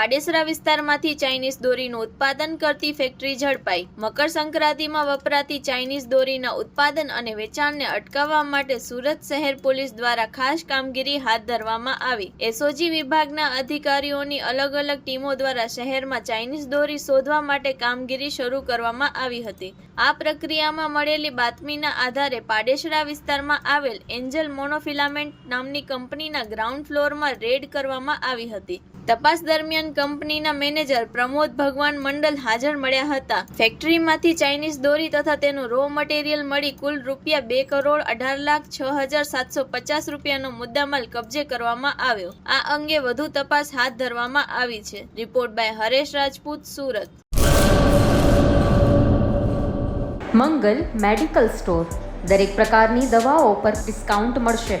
પાડેસરા વિસ્તારમાંથી ચાઇનીઝ દોરીનું ઉત્પાદન કરતી ફેક્ટરી ઝડપાઈ. મકર સંક્રાંતિમાં વપરાતી ચાઇનીઝ દોરીના ઉત્પાદન અને વેચાણને અટકાવવા માટે સુરત શહેર પોલીસ દ્વારા ખાસ કામગીરી હાથ ધરવામાં આવી. એસઓજી વિભાગના અધિકારીઓની અલગ અલગ ટીમો દ્વારા શહેરમાં ચાઇનીઝ દોરી શોધવા માટે કામગીરી શરૂ કરવામાં આવી હતી. આ પ્રક્રિયામાં મળેલી બાતમીના આધારે પાડેસરા વિસ્તારમાં આવેલ એન્જલ મોનોફિલામેન્ટ નામની કંપનીના ગ્રાઉન્ડ ફ્લોરમાં રેડ કરવામાં આવી હતી. તપાસ દરમિયાન કંપનીના મેનેજર પ્રમોદ ભગવાન મંડલ હાજર મળ્યા હતા. ફેક્ટરીમાંથી ચાઇનીઝ દોરી તથા તેનું રો મટીરિયલ મળી કુલ રૂપિયા બે કરોડ અઢાર લાખ છ હજાર સાતસો પચાસ રૂપિયાનો મુદ્દામાલ કબજે કરવામાં આવ્યો. આ અંગે વધુ તપાસ હાથ ધરવામાં આવી છે. Report by Haresh Rajput, Surat. Mangal medical store. દરેક પ્રકારની દવાઓ પર ડિસ્કાઉન્ટ મળશે.